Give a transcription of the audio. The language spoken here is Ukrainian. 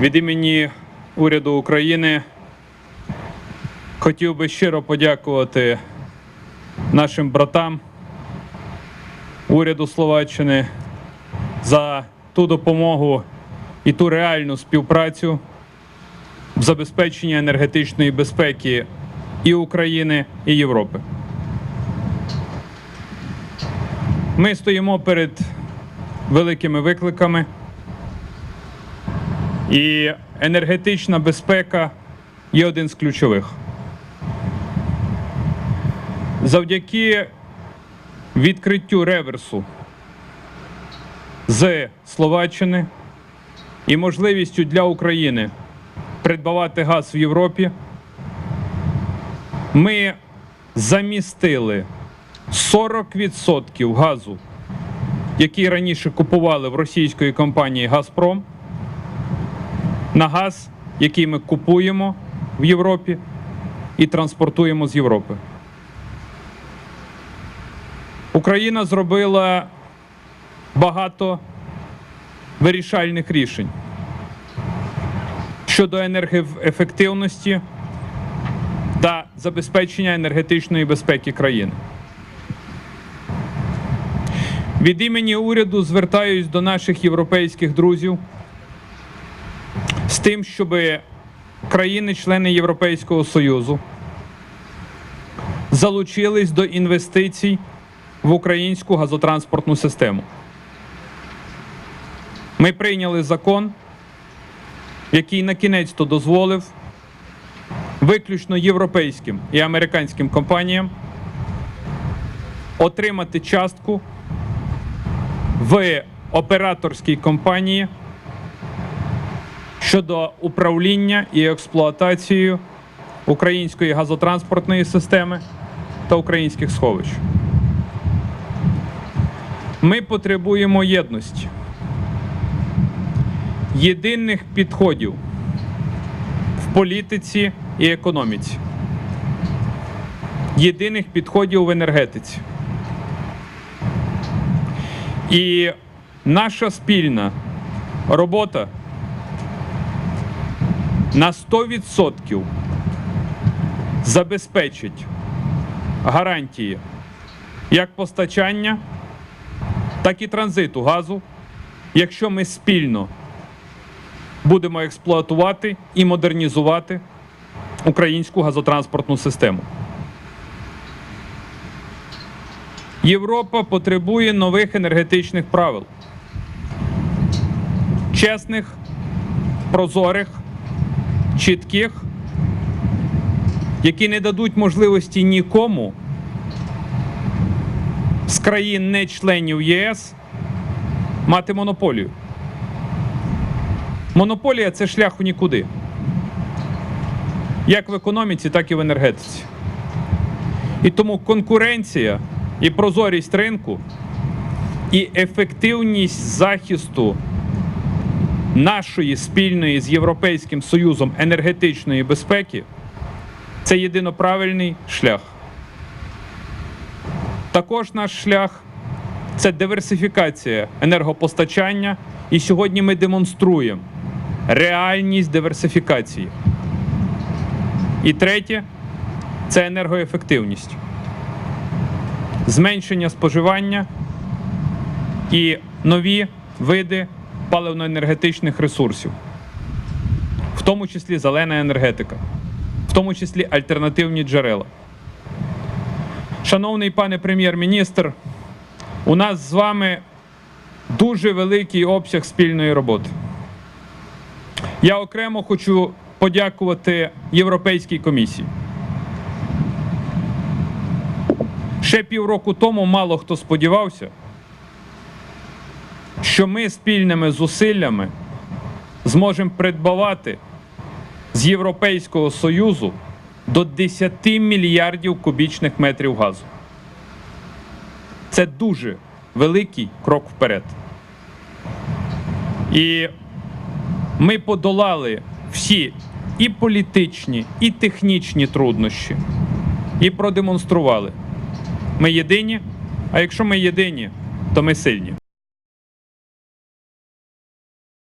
Від імені уряду України хотів би щиро подякувати нашим братам уряду Словаччини за ту допомогу і ту реальну співпрацю в забезпеченні енергетичної безпеки і України, і Європи. Ми стоїмо перед великими викликами. І енергетична безпека є один з ключових. Завдяки відкриттю реверсу з Словаччини і можливістю для України придбавати газ в Європі, ми замістили 40% газу, який раніше купували в російської компанії Газпром на газ, який ми купуємо в Європі і транспортуємо з Європи. Україна зробила багато вирішальних рішень щодо енергоефективності та забезпечення енергетичної безпеки країни. Від імені уряду звертаюсь до наших європейських друзів тим, щоб країни-члени Європейського Союзу залучились до інвестицій в українську газотранспортну систему. Ми прийняли закон, який на кінець то дозволив виключно європейським і американським компаніям отримати частку в операторській компанії щодо управління і експлуатацією української газотранспортної системи та українських сховищ. Ми потребуємо єдності, єдиних підходів в політиці і економіці, єдиних підходів в енергетиці. І наша спільна робота на 100% забезпечить гарантії як постачання, так і транзиту газу, якщо ми спільно будемо експлуатувати і модернізувати українську газотранспортну систему. Європа потребує нових енергетичних правил, чесних, прозорих, чітких, які не дадуть можливості нікому з країн не-членів ЄС мати монополію. Монополія це шлях у нікуди. Як в економіці, так і в енергетиці. І тому конкуренція і прозорість ринку, і ефективність захисту нашої спільної з Європейським Союзом енергетичної безпеки це єдино правильний шлях. Також наш шлях це диверсифікація енергопостачання, і сьогодні ми демонструємо реальність диверсифікації. І третє це енергоефективність, зменшення споживання і нові види паливно-енергетичних ресурсів, в тому числі зелена енергетика, в тому числі альтернативні джерела. Шановний пане прем'єр-міністр, у нас з вами дуже великий обсяг спільної роботи. Я окремо хочу подякувати Європейській комісії. Ще півроку тому мало хто сподівався, що ми спільними зусиллями зможемо придбавати з Європейського Союзу до 10 мільярдів кубічних метрів газу. Це дуже великий крок вперед. І ми подолали всі і політичні, і технічні труднощі, і продемонстрували. Ми єдині, а якщо ми єдині, то ми сильні.